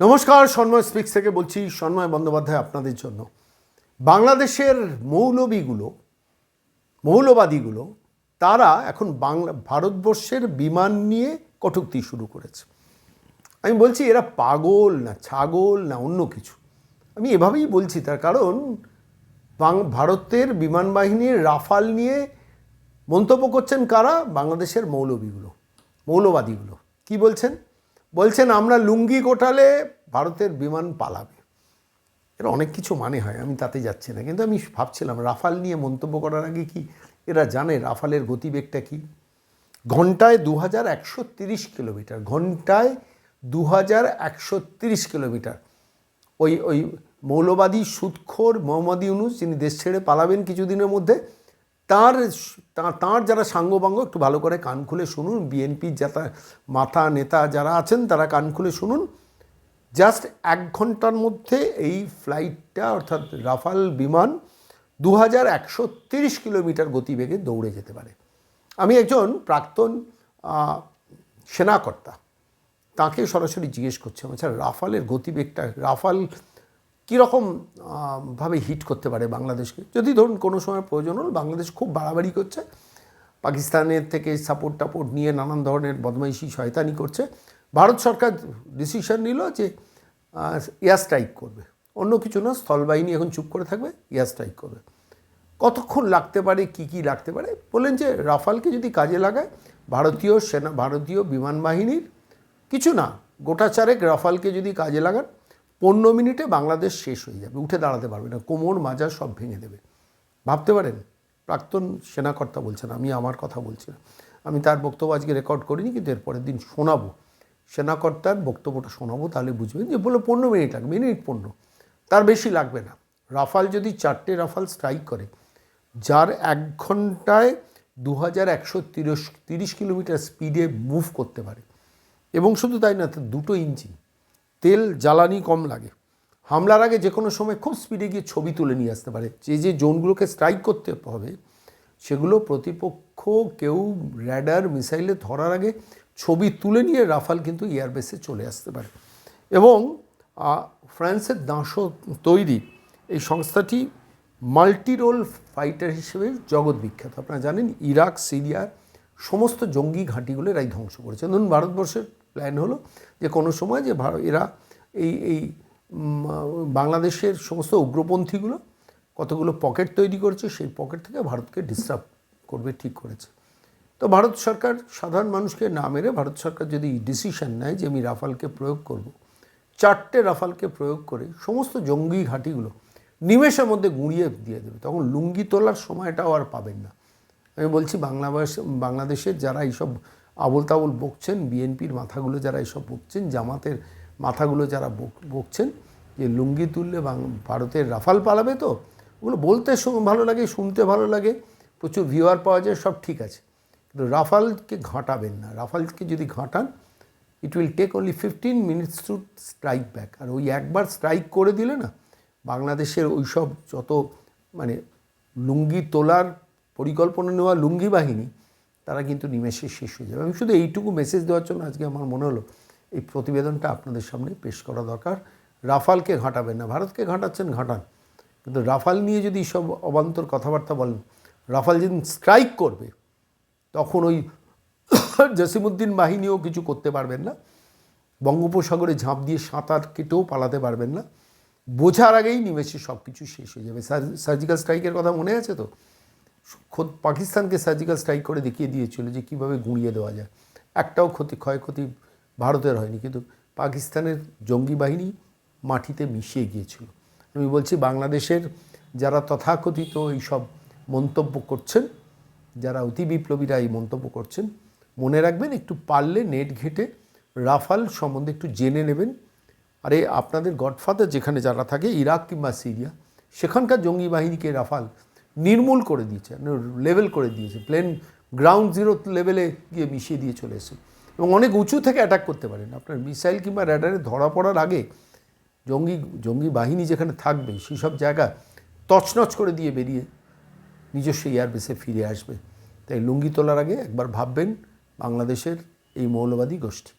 নমস্কার, সন্ময় স্পিক্স থেকে বলছি, সন্ময় বন্দ্যোপাধ্যায় আপনাদের জন্য। বাংলাদেশের মৌলবীগুলো, মৌলবাদীগুলো, তারা এখন বাংলা, ভারতবর্ষের বিমান নিয়ে কটূক্তি শুরু করেছে। আমি বলছি, এরা পাগল না ছাগল না অন্য কিছু? আমি এভাবেই বলছি, তার কারণ বাং- ভারতের বিমান বাহিনীর রাফাল নিয়ে মন্তব্য করছেন কারা? বাংলাদেশের মৌলবীগুলো, মৌলবাদীগুলো। কি বলছেন? বলছেন, আমরা লুঙ্গি গোটালে ভারতের বিমান পালাবে। এর অনেক কিছু মানে হয়, আমি তাতে যাচ্ছি না। কিন্তু আমি ভাবছিলাম, রাফাল নিয়ে মন্তব্য করার আগে কি এরা জানে রাফালের গতিবেগটা কি? ঘন্টায় দু হাজার একশো তিরিশ কিলোমিটার, ঘন্টায় দু হাজার একশো তিরিশ কিলোমিটার। ওই ওই মৌলবাদী সুৎখোর মোহাম্মদ ইউনুস, যিনি দেশ ছেড়ে পালাবেন কিছুদিনের মধ্যে তার তাঁর যারা সাঙ্গবাঙ্গ একটু ভালো করে কান খুলে শুনুন। বিএনপির যারা মাথা নেতা যারা আছেন, তারা কান খুলে শুনুন। জাস্ট এক ঘণ্টার মধ্যে এই ফ্লাইটটা, অর্থাৎ রাফাল বিমান দু কিলোমিটার গতিবেগে দৌড়ে যেতে পারে। আমি একজন প্রাক্তন সেনাকর্তা। তাকে সরাসরি জিজ্ঞেস করছি আচ্ছা রাফালের গতিবেগটা, রাফাল কীরকম ভাবে হিট করতে পারে বাংলাদেশকে? যদি ধরুন কোনো সময় প্রয়োজন হল, বাংলাদেশ খুব বাড়াবাড়ি করছে। পাকিস্তানের থেকে সাপোর্ট টাপোর্ট নিয়ে নানান ধরনের বদমাইশি, শয়তানি করছে। ভারত সরকার ডিসিশন নিল যে এয়ার স্ট্রাইক করবে। অন্য কিছু না, স্থলবাহিনী এখন চুপ করে থাকবে এয়ার স্ট্রাইক করবে। কতক্ষণ লাগতে পারে, কি কি লাগতে পারে? বললেন যে, রাফালকে যদি কাজে লাগায়, ভারতীয় সেনা, ভারতীয় বিমান বাহিনীর কিছু না, গোটা চারেক রাফালকে যদি কাজে লাগান পনেরো মিনিটে বাংলাদেশ শেষ হয়ে যাবে, উঠে দাঁড়াতে পারবে না, কোমর মাজা সব ভেঙে দেবে। ভাবতে পারেন, প্রাক্তন সেনাকর্তা বলছেন, আমি আমার কথা বলছি আমি তার বক্তব্য আজকে রেকর্ড করিনি, কিন্তু এর পরের দিন শোনাবো। সেনাকর্তার বক্তব্যটা শোনাবো, তাহলে বুঝবেন যে বলে পনেরো মিনিট লাগবে, মিনিট পনেরো। তার বেশি লাগবে না। রাফাল যদি চারটে রাফাল স্ট্রাইক করে, যার এক ঘন্টায় দু হাজার একশো তিরিশ কিলোমিটার স্পিডে মুভ করতে পারে, এবং শুধু তাই না দুটো ইঞ্জিন তেল জ্বালানি কম লাগে। হামলার আগে যে কোনো সময় খুব স্পিডে গিয়ে ছবি তুলে নিয়ে আসতে পারে। যে যে জোনগুলোকে স্ট্রাইক করতে হবে, সেগুলো প্রতিপক্ষ কেউ র্যাডার মিসাইলে ধরার আগে ছবি তুলে নিয়ে রাফাল কিন্তু এয়ারবেসে চলে আসতে পারে। এবং ফ্রান্সের দাঁশো তৈরি এই সংস্থাটি মাল্টি রোল ফাইটার হিসেবে জগৎ বিখ্যাত। আপনারা জানেন ইরাক সিরিয়ার সমস্ত জঙ্গি ঘাঁটিগুলো এরাই ধ্বংস করেছে। ধরুন, ভারতবর্ষের প্ল্যান হলো যে কোনো সময় যে ভার- এরা এই এই বাংলাদেশের সমস্ত উগ্রপন্থীগুলো কতগুলো পকেট তৈরি করেছে, সেই পকেট থেকে ভারতকে ডিস্টার্ব করবে, ঠিক করেছে। তো ভারত সরকার সাধারণ মানুষকে না মেরে ভারত সরকার যদি ডিসিশন নেয় যে আমি রাফালকে প্রয়োগ করব, চারটে রাফালকে প্রয়োগ করে সমস্ত জঙ্গি ঘাঁটিগুলো নিমেষের মধ্যে গুঁড়িয়ে দিয়ে দেবে, তখন লুঙ্গি তোলার সময়টাও আর পাবেন না। আমি বলছি বাংলাদেশ বাংলাদেশের যারা এইসব আবল তাবল বকছেন, বিএনপির মাথাগুলো যারা এসব বকছেন, জামাতের মাথাগুলো যারা বক- বকছেন, যে লুঙ্গি তুললে ভারতের রাফাল পালাবে তো? ওগুলো বলতে ভালো লাগে, শুনতে ভালো লাগে, প্রচুর ভিউয়ার পাওয়া যায়, সব ঠিক আছে। কিন্তু রাফালকে ঘাঁটাবেন না। রাফালকে যদি ঘাঁটান it will take only fifteen minutes to strike back আর ওই একবার স্ট্রাইক করে দিলে না, বাংলাদেশের ওই সব যত মানে লুঙ্গি তোলার পরিকল্পনা নেওয়া লুঙ্গি বাহিনী তারা কিন্তু নিমেষে শেষ হয়ে যাবে। আমি শুধু এইটুকু মেসেজ দেওয়ার জন্য আজকে আমার মনে হলো, এই প্রতিবেদনটা আপনাদের সামনে পেশ করা দরকার। রাফালকে ঘাঁটাবেন না, ভারতকে ঘাঁটাচ্ছেন ঘাঁটান। কিন্তু রাফাল নিয়ে যদি সব অবান্তর কথাবার্তা বলেন, রাফাল যেদিন স্ট্রাইক করবে, তখন ওই জসিমুদ্দিন বাহিনীও কিছু করতে পারবেন না। বঙ্গোপসাগরে ঝাঁপ দিয়ে সাঁতার কেটেও পালাতে পারবেন না। বোঝার আগেই নিমেষে সব কিছু শেষ হয়ে যাবে। সার্জিক্যাল স্ট্রাইকের কথা মনে আছে তো? খোদ পাকিস্তানকে সার্জিক্যাল স্ট্রাইক করে দেখিয়ে দিয়েছিল যে কীভাবে গুঁড়িয়ে দেওয়া যায়। একটাও ক্ষতি, ক্ষয়ক্ষতি ভারতের হয়নি, কিন্তু পাকিস্তানের জঙ্গি বাহিনী মাটিতে মিশিয়ে গিয়েছিল। আমি বলছি, বাংলাদেশের যারা তথাকথিত এইসব মন্তব্য করছেন, যারা অতি বিপ্লবীরা এই মন্তব্য করছেন, মনে রাখবেন, একটু পারলে নেট ঘেটে রাফাল সম্বন্ধে একটু জেনে নেবেন। আরে, আপনাদের গডফাদার যেখানে যারা থাকে, ইরাক কিংবা সিরিয়া, সেখানকার জঙ্গি বাহিনীকে রাফাল নির্মূল করে দিয়েছে লেভেল করে দিয়েছে প্লেন গ্রাউন্ড জিরো লেভেলে গিয়ে মিশিয়ে দিয়ে চলে এসে এবং অনেক উঁচু থেকে অ্যাটাক করতে পারেন। আপনার মিসাইল কিংবা র্যাডারে ধরা পড়ার আগে জঙ্গি জঙ্গি বাহিনী যেখানে থাকবে, সেসব জায়গা তছনছ করে দিয়ে বেরিয়ে নিজস্ব এয়ারবেসে ফিরে আসবে। তাই লুঙ্গি তোলার আগে একবার ভাববেন, বাংলাদেশের এই মৌলবাদী গোষ্ঠী।